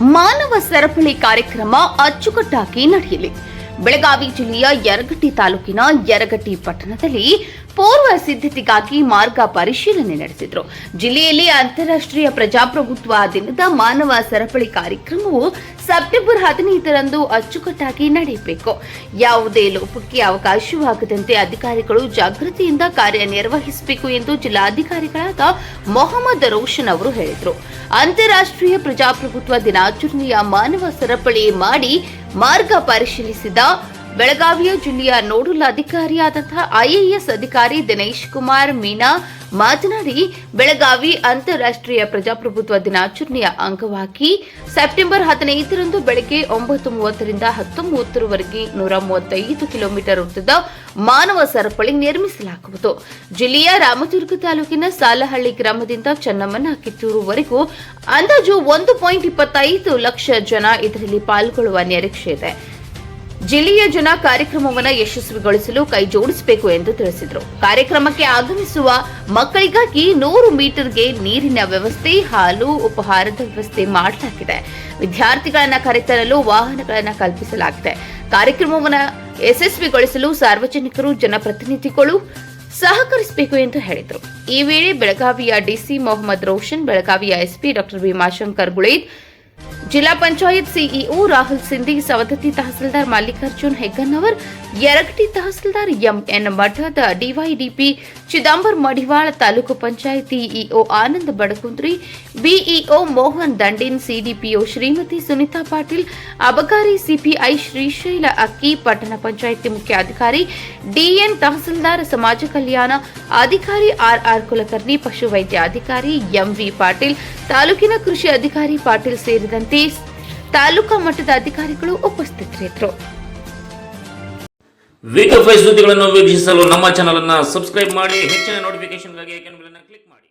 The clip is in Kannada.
ಮಾನವ ಸರಪಳಿ ಕಾರ್ಯಕ್ರಮ ಅಚ್ಚುಕಟ್ಟಾಗಿ ನಡೆಯಲಿ. ಬೆಳಗಾವಿ ಜಿಲ್ಲೆಯ ಯರಗಟ್ಟಿ ತಾಲೂಕಿನ ಯರಗಟ್ಟಿ ಪಟ್ಟಣದಲ್ಲಿ ಪೂರ್ವ ಸಿದ್ಧತೆಗಾಗಿ ಮಾರ್ಗ ಪರಿಶೀಲನೆ ನಡೆಸಿದ್ರು. ಜಿಲ್ಲೆಯಲ್ಲಿ ಅಂತಾರಾಷ್ಟ್ರೀಯ ಪ್ರಜಾಪ್ರಭುತ್ವ ದಿನದ ಮಾನವ ಸರಪಳಿ ಕಾರ್ಯಕ್ರಮವು ಸೆಪ್ಟೆಂಬರ್ ಹದಿನೈದರಂದು ಅಚ್ಚುಕಟ್ಟಾಗಿ ನಡೆಯಬೇಕು. ಯಾವುದೇ ಲೋಪಕ್ಕೆ ಅವಕಾಶವಾಗದಂತೆ ಅಧಿಕಾರಿಗಳು ಜಾಗೃತಿಯಿಂದ ಕಾರ್ಯನಿರ್ವಹಿಸಬೇಕು ಎಂದು ಜಿಲ್ಲಾಧಿಕಾರಿಗಳಾದ ಮೊಹಮ್ಮದ್ ರೋಷನ್ ಅವರು ಹೇಳಿದರು. ಅಂತಾರಾಷ್ಟ್ರೀಯ ಪ್ರಜಾಪ್ರಭುತ್ವ ದಿನಾಚರಣೆಯ ಮಾನವ ಸರಪಳಿ ಮಾಡಿ ಮಾರ್ಗ ಪರಿಶೀಲಿಸಿದ ಬೆಳಗಾವಿಯ ಜಿಲ್ಲೆಯ ನೋಡಲ್ ಅಧಿಕಾರಿಯಾದಂತಹ ಐಎಎಸ್ ಅಧಿಕಾರಿ ದಿನೇಶ್ ಕುಮಾರ್ ಮೀನಾ ಮಾತನಾಡಿ, ಬೆಳಗಾವಿ ಅಂತಾರಾಷ್ಟ್ರೀಯ ಪ್ರಜಾಪ್ರಭುತ್ವ ದಿನಾಚರಣೆಯ ಅಂಗವಾಗಿ ಸೆಪ್ಟೆಂಬರ್ ಹದಿನೈದರಂದು ಬೆಳಗ್ಗೆ ಒಂಬತ್ತು ಮೂವತ್ತರಿಂದ ಹತ್ತು ಮೂವತ್ತರವರೆಗೆ ನೂರ ಮೂವತ್ತೈದು ಕಿಲೋಮೀಟರ್ ಉದ್ದದ ಮಾನವ ಸರಪಳಿ ನಿರ್ಮಿಸಲಾಗುವುದು. ಜಿಲ್ಲೆಯ ರಾಮದುರ್ಗ ತಾಲೂಕಿನ ಸಾಲಹಳ್ಳಿ ಗ್ರಾಮದಿಂದ ಚನ್ನಮ್ಮನ ಕಿತ್ತೂರುವರೆಗೂ ಅಂದಾಜು ಒಂದು ಪಾಯಿಂಟ್ ಇಪ್ಪತ್ತೈದು ಲಕ್ಷ ಜನ ಇದರಲ್ಲಿ ಪಾಲ್ಗೊಳ್ಳುವ ನಿರೀಕ್ಷೆ ಇದೆ. ಜಿಲ್ಲೆಯ ಜನ ಕಾರ್ಯಕ್ರಮವನ್ನು ಯಶಸ್ವಿಗೊಳಿಸಲು ಕೈ ಜೋಡಿಸಬೇಕು ಎಂದು ತಿಳಿಸಿದರು. ಕಾರ್ಯಕ್ರಮಕ್ಕೆ ಆಗಮಿಸುವ ಮಕ್ಕಳಿಗಾಗಿ ನೂರು ಮೀಟರ್ಗೆ ನೀರಿನ ವ್ಯವಸ್ಥೆ, ಹಾಲು, ಉಪಹಾರದ ವ್ಯವಸ್ಥೆ ಮಾಡಲಾಗಿದೆ. ವಿದ್ಯಾರ್ಥಿಗಳನ್ನು ಕರೆತರಲು ವಾಹನಗಳನ್ನು ಕಲ್ಪಿಸಲಾಗಿದೆ. ಕಾರ್ಯಕ್ರಮವನ್ನು ಯಶಸ್ವಿಗೊಳಿಸಲು ಸಾರ್ವಜನಿಕರು, ಜನಪ್ರತಿನಿಧಿಗಳು ಸಹಕರಿಸಬೇಕು ಎಂದು ಹೇಳಿದರು. ಈ ವೇಳೆ ಬೆಳಗಾವಿಯ ಡಿಸಿ ಮೊಹಮ್ಮದ್ ರೋಷನ್, ಬೆಳಗಾವಿಯ ಎಸ್ಪಿ ಡಾಕ್ಟರ್ ಭೀಮಾಶಂಕರ್ ಗುಳೇದ್ ಜಿಲ್ಲಾ panchayat CEO Rahul Sindhi, Savadatti tahsildar Mallikarjun Hegganavar Yaragatti tahsildar MN Mathad DYDP Chidambar Madivala taluk panchayat EO Anand Badakundri BEO Mohan Dandin, CDPO Shrimati Sunita Patil, ಅಬಕಾರಿ ಸಿಪಿಐ ಶ್ರೀಶೈಲ ಅಕ್ಕಿ, ಪಟ್ಟಣ ಪಂಚಾಯಿತಿ ಮುಖ್ಯಾಧಿಕಾರಿ, ಡಿಎನ್ ತಹಸೀಲ್ದಾರ್ ಸಮಾಜ ಕಲ್ಯಾಣ ಅಧಿಕಾರಿ ಆರ್ಆರ್ ಕುಲಕರ್ಣಿ ಪಶುವೈದ್ಯಾಧಿಕಾರಿ ಎಂವಿ ಪಾಟೀಲ್, ತಾಲೂಕಿನ ಕೃಷಿ ಅಧಿಕಾರಿ ಪಾಟೀಲ್ ಸೇರಿದಂತೆ ತಾಲೂಕಾ ಮಟ್ಟದ ಅಧಿಕಾರಿಗಳು ಉಪಸ್ಥಿತರಿದ್ದರು. ವಿಡಿಯೋ ಫೈವ್ ಸುದ್ದಿಗಳನ್ನು ವೀಕ್ಷಿಸಲು ನಮ್ಮ ಚಾನೆಲ್ ಅನ್ನು ಸಬ್ಸ್ಕ್ರೈಬ್ ಮಾಡಿ, ಹೆಚ್ಚಿನ ನೋಟಿಫಿಕೇಶನ್ಗಾಗಿ ಕ್ಲಿಕ್ ಮಾಡಿ.